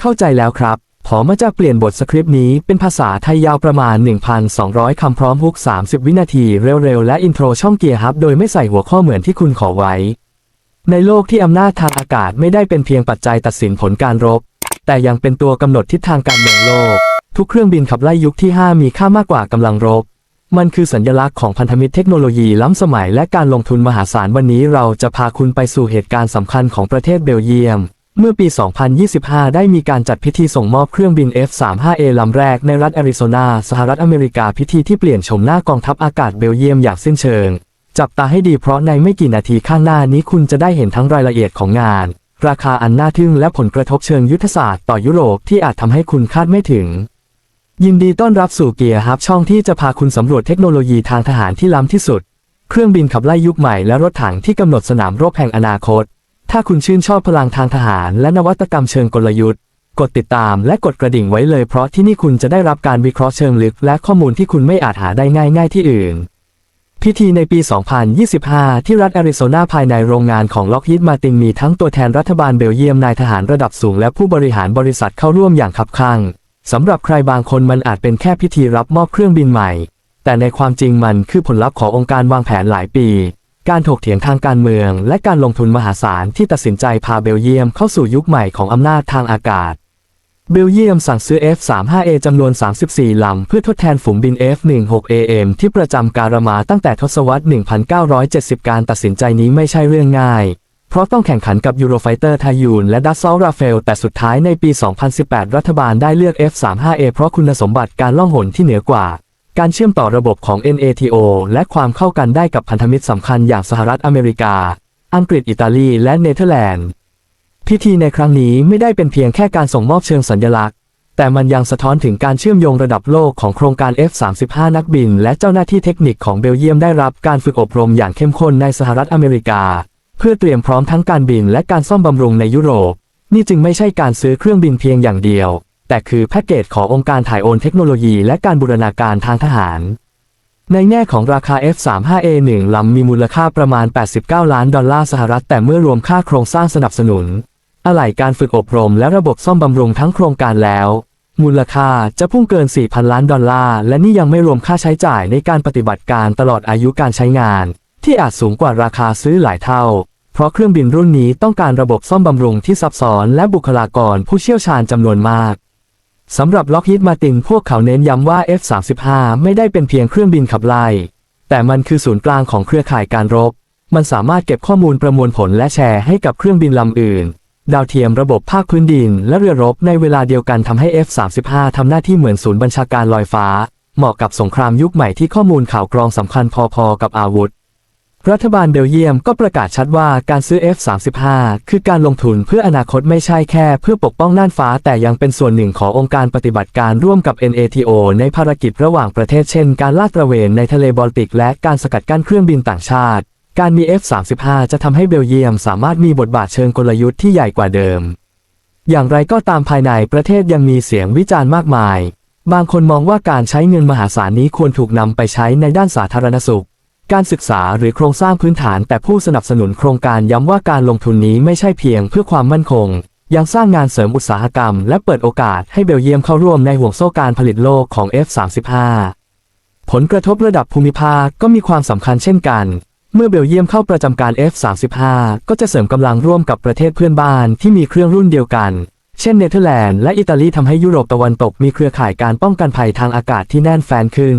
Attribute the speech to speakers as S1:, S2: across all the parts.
S1: เข้าใจแล้วครับ ผมจะเปลี่ยนบทสคริปต์นี้เป็นภาษาไทยยาวประมาณ 1,200 คำพร้อมฮุก 30 วินาทีเร็วๆ และอินโทรช่องเกียร์ฮับ โดยไม่ใส่หัวข้อเหมือนที่คุณขอไว้ ในโลกที่อำนาจทางอากาศไม่ได้เป็นเพียงปัจจัยตัดสินผลการรบ แต่ยังเป็นตัวกำหนดทิศทางการเมืองโลก ทุกเครื่องบินขับไล่ยุคที่ 5 มีค่ามากกว่ากำลังรบ มันคือสัญลักษณ์ของพันธมิตรเทคโนโลยีล้ำสมัยและการลงทุนมหาศาลวันนี้เราจะพาคุณไปสู่เหตุการณ์สำคัญของประเทศเบลเยียม เมื่อปี 2025 ได้มีการจัดพิธีส่งมอบเครื่องบิน F-35A ลำแรกในรัฐแอริโซนา สหรัฐอเมริกาพิธีที่เปลี่ยนโฉมหน้ากองทัพอากาศเบลเยียมอย่างสิ้นเชิง จับตาให้ดีเพราะในไม่กี่นาทีข้างหน้านี้คุณจะได้เห็นทั้งรายละเอียดของงาน ราคาอันน่าทึ่งและผลกระทบเชิงยุทธศาสตร์ต่อยุโรปที่อาจทำให้คุณคาดไม่ถึง ยินดีต้อนรับสู่เกียร์ฮับช่องที่จะพาคุณสำรวจเทคโนโลยีทางทหารที่ล้ำที่สุด เครื่องบินขับไล่ยุคใหม่และรถถังที่กำหนดสนามรบแห่งอนาคต ถ้าคุณชื่นชอบพลังทางทหารและนวัตกรรมเชิงกลยุทธ์ กดติดตามและกดกระดิ่งไว้เลยเพราะที่นี่คุณจะได้รับการวิเคราะห์เชิงลึก และข้อมูลที่คุณไม่อาจหาได้ง่าย ๆ ที่อื่น พิธีในปี 2025 ที่รัฐแอริโซนาภายในโรงงานของล็อกฮิดมาตินมีทั้งตัวแทนรัฐบาลเบลเยียมนายทหารระดับสูงและผู้บริหารบริษัทเข้าร่วมอย่างคับคั่ง สำหรับใครบางคนมันอาจเป็นแค่พิธีรับมอบเครื่องบินใหม่ แต่ในความจริงมันคือผลลัพธ์ขององค์การวางแผนหลายปี การถกเถียงทางการเมือง และการลงทุนมหาศาลที่ตัดสินใจพาเบลเยียมเข้าสู่ยุคใหม่ของอำนาจทางอากาศ เบลเยียมสั่งซื้อ F-35A จำนวน 34 ลำ เพื่อทดแทนฝูงบิน F-16AM ที่ประจำการมาตั้งแต่ทศวรรษ 1970 การตัดสินใจนี้ไม่ใช่เรื่องง่าย เพราะต้องแข่งขันกับยูโรไฟเตอร์ทายูนและดัสซอลราเฟล แต่สุดท้ายในปี 2018 รัฐบาลได้เลือก F-35A เพราะคุณสมบัติการล่องหนที่เหนือกว่า การเชื่อมต่อระบบของ NATO และความเข้ากันได้กับพันธมิตรสำคัญอย่างสหรัฐอเมริกา อังกฤษอิตาลี และเนเธอร์แลนด์ พิธีในครั้งนี้ไม่ได้เป็นเพียงแค่การส่งมอบเชิงสัญลักษณ์ แต่มันยังสะท้อนถึงการเชื่อมโยงระดับโลกของโครงการ F-35 นักบิน และเจ้าหน้าที่เทคนิคของเบลเยียมได้รับการฝึกอบรมอย่างเข้มข้นในสหรัฐอเมริกา เพื่อเตรียมพร้อมทั้งการบินและการซ่อมบำรุงในยุโรป นี่จึงไม่ใช่การซื้อเครื่องบินเพียงอย่างเดียว แต่คือแพ็กเกจขององค์การถ่ายโอนเทคโนโลยีและการบูรณาการทางทหาร ในแง่ของราคา F-35A1 ลำมีมูลค่าประมาณ 89 ล้านดอลลาร์สหรัฐแต่เมื่อรวมค่าโครงสร้างสนับสนุน อะไหล่การฝึกอบรมและระบบซ่อมบำรุงทั้งโครงการแล้ว มูลค่าจะพุ่งเกิน 4,000 ล้านดอลลาร์และนี่ยังไม่รวมค่าใช้จ่ายในการปฏิบัติการตลอดอายุการใช้งาน ที่อาจสูงกว่าราคาซื้อหลายเท่า เพราะเครื่องบินรุ่นนี้ต้องการระบบซ่อมบำรุงที่ซับซ้อนและบุคลากรผู้เชี่ยวชาญจำนวนมาก สำหรับล็อกฮิดมาตินพวกเขาเน้นย้ำว่า F-35 ไม่ได้เป็นเพียงเครื่องบินขับไล่ แต่มันคือศูนย์กลางของเครือข่ายการรบ มันสามารถเก็บข้อมูลประมวลผลและแชร์ให้กับเครื่องบินลำอื่น ดาวเทียมระบบภาคพื้นดิน และเรือรบในเวลาเดียวกันทำให้ F-35 ทำหน้าที่เหมือนศูนย์บัญชาการลอยฟ้า เหมาะกับสงครามยุคใหม่ที่ข้อมูลข่าวกรองสำคัญพอๆกับอาวุธ รัฐบาลเบลเยียมก็ประกาศชัดว่าการซื้อ F-35 คือการลงทุนเพื่ออนาคตไม่ใช่แค่เพื่อปกป้องน่านฟ้าแต่ยังเป็นส่วนหนึ่งขององค์การปฏิบัติการร่วมกับ NATO ในภารกิจระหว่างประเทศเช่นการลาดตระเวนในทะเลบอลติกและการสกัดกั้นเครื่องบินต่างชาติ การมี F-35 จะทำให้เบลเยียมสามารถมีบทบาทเชิงกลยุทธ์ที่ใหญ่กว่าเดิม อย่างไรก็ตามภายในประเทศยังมีเสียงวิจารณ์มากมาย บางคนมองว่าการใช้เงินมหาศาลนี้ควรถูกนำไปใช้ในด้านสาธารณสุข การศึกษาหรือโครงสร้างพื้นฐานแต่ผู้สนับสนุนโครงการย้ำว่าการลงทุนนี้ไม่ใช่เพียงเพื่อความมั่นคง ยังสร้างงานเสริมอุตสาหกรรม และเปิดโอกาสให้เบลเยียมเข้าร่วมในห่วงโซ่การผลิตโลกของ F-35 ผลกระทบระดับภูมิภาคก็มีความสำคัญเช่นกัน เมื่อเบลเยียมเข้าประจำการ F-35 ก็จะเสริมกำลังร่วมกับประเทศเพื่อนบ้านที่มีเครื่องรุ่นเดียวกัน เช่นเนเธอร์แลนด์และอิตาลีทำให้ยุโรปตะวันตกมีเครือข่ายการป้องกันภัยทางอากาศที่แน่นแฟ้นขึ้น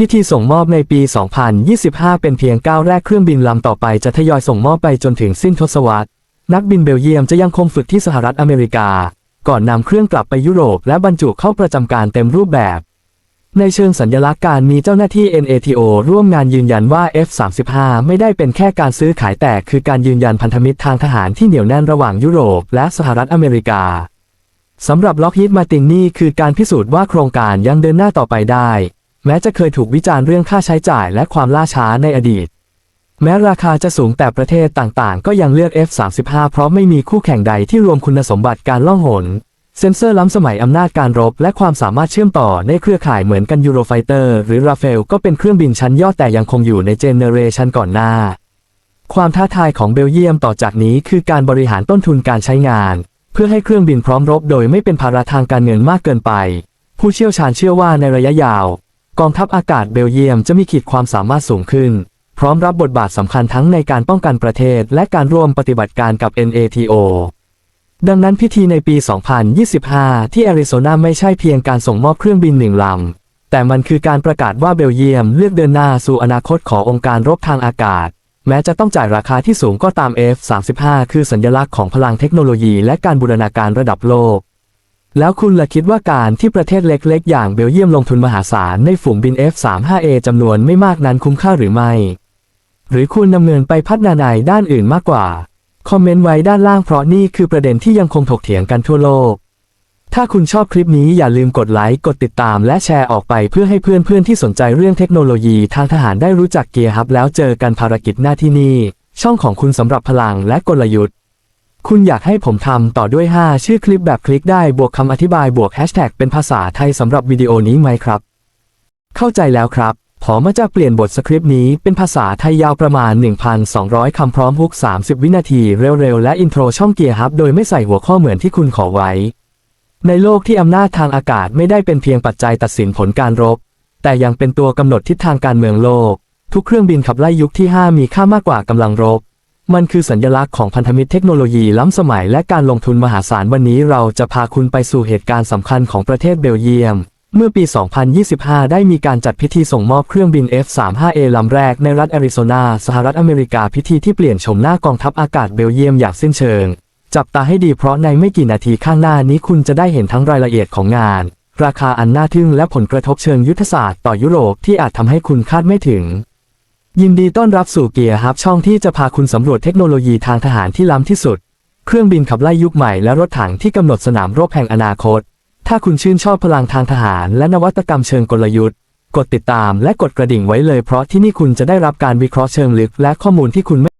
S1: พิธีส่งมอบในปี 2025 เป็นเพียงก้าวแรกเครื่องบินลำต่อไปจะทยอยส่งมอบไปจนถึงสิ้นทศวรรษ นักบินเบลเยียมจะยังคงฝึกที่สหรัฐอเมริกา ก่อนนำเครื่องกลับไปยุโรปและบรรจุเข้าประจำการเต็มรูปแบบ ในเชิงสัญลักษณ์การมีเจ้าหน้าที่ NATO ร่วมงานยืนยันว่า F-35 ไม่ได้เป็นแค่การซื้อขายแต่คือการยืนยันพันธมิตรทางทหารที่เหนียวแน่นระหว่างยุโรปและสหรัฐอเมริกาสำหรับล็อกฮิดมาตินนี่คือการพิสูจน์ว่าโครงการยังเดินหน้าต่อไปได้ แม้จะเคยถูกวิจารณ์เรื่องค่าใช้จ่ายและความล่าช้าในอดีต แม้ราคาจะสูงแต่ประเทศต่างๆ ก็ยังเลือก F-35 เพราะไม่มีคู่แข่งใดที่รวมคุณสมบัติการล่องหน เซ็นเซอร์ล้ำสมัยอำนาจการรบ และความสามารถเชื่อมต่อในเครือข่ายเหมือนกันยูโรไฟเตอร์หรือราเฟลก็เป็นเครื่องบินชั้นยอดแต่ยังคงอยู่ในเจเนเรชันก่อนหน้า ความท้าทายของเบลเยียมต่อจากนี้คือการบริหารต้นทุนการใช้งาน เพื่อให้เครื่องบินพร้อมรบ โดยไม่เป็นภาระทางการเงินมากเกินไป ผู้เชี่ยวชาญเชื่อว่าในระยะยาว กองทัพอากาศเบลเยียมจะมีขีดความสามารถสูงขึ้น พร้อมรับบทบาทสำคัญทั้งในการป้องกันประเทศ และการร่วมปฏิบัติการกับ NATO ดังนั้นพิธีในปี 2025 ที่แอริโซนาไม่ใช่เพียงการส่งมอบเครื่องบินหนึ่งลำ แต่มันคือการประกาศว่าเบลเยียมเลือกเดินหน้าสู่อนาคตขององค์การรบทางอากาศ แม้จะต้องจ่ายราคาที่สูงก็ตาม F-35 คือสัญลักษณ์ของพลังเทคโนโลยีและการบูรณาการระดับโลก แล้วคุณละคิดว่าการที่ประเทศเล็กๆ อย่างเบลเยียมลงทุนมหาศาลในฝูงบิน F-35A จำนวนไม่มากนั้นคุ้มค่าหรือไม่ หรือคุณดำเนินไปพัฒนาในด้านอื่นมากกว่า คอมเมนต์ไว้ด้านล่างเพราะนี่คือประเด็นที่ยังคงถกเถียงกันทั่วโลก ถ้าคุณชอบคลิปนี้อย่าลืมกดไลค์ กดติดตามและแชร์ออกไปเพื่อให้เพื่อนๆที่สนใจเรื่องเทคโนโลยีทางทหารได้รู้จักเกียร์ฮับแล้วเจอกันภารกิจหน้าที่นี่ ช่องของคุณสำหรับพลังและกลยุทธ์ คุณอยากให้ผมทำต่อด้วย 5 ชื่อคลิปแบบคลิกได้บวกคำอธิบายบวกแฮชแท็กเป็นภาษาไทยสำหรับวิดีโอนี้ไหมครับ เข้าใจแล้วครับ ผมจะเปลี่ยนบทสคริปต์นี้เป็นภาษาไทยยาวประมาณ 1,200 คำพร้อมฮุก 30 วินาทีเร็วๆ และอินโทรช่องเกียร์ฮับโดยไม่ใส่หัวข้อเหมือนที่คุณขอไว้ ในโลกที่อำนาจทางอากาศไม่ได้เป็นเพียงปัจจัยตัดสินผลการรบ แต่ยังเป็นตัวกำหนดทิศทางการเมืองโลก ทุกเครื่องบินขับไล่ยุคที่ 5 มีค่ามากกว่ากำลังรบ มันคือสัญลักษณ์ของพันธมิตรเทคโนโลยีล้ำสมัยและการลงทุนมหาศาลวันนี้เราจะพาคุณไปสู่เหตุการณ์สำคัญของประเทศเบลเยียม เมื่อปี 2025 ได้มีการจัดพิธีส่งมอบเครื่องบิน F-35A ลำแรกในรัฐแอริโซนา สหรัฐอเมริกาพิธีที่เปลี่ยนโฉมหน้ากองทัพอากาศเบลเยียมอย่างสิ้นเชิง จับตาให้ดีเพราะในไม่กี่นาทีข้างหน้านี้คุณจะได้เห็นทั้งรายละเอียดของงาน ราคาอันน่าทึ่งและผลกระทบเชิงยุทธศาสตร์ต่อยุโรปที่อาจทำให้คุณคาดไม่ถึง ยินดีต้อนรับสู่เกียร์ฮับช่องที่จะพาคุณสำรวจเทคโนโลยีทางทหารที่ล้ำที่สุด เครื่องบินขับไล่ยุคใหม่และรถถังที่กำหนดสนามรบแห่งอนาคต ถ้าคุณชื่นชอบพลังทางทหารและนวัตกรรมเชิงกลยุทธ์ กดติดตามและกดกระดิ่งไว้เลยเพราะที่นี่คุณจะได้รับการวิเคราะห์เชิงลึกและข้อมูลที่คุณไม่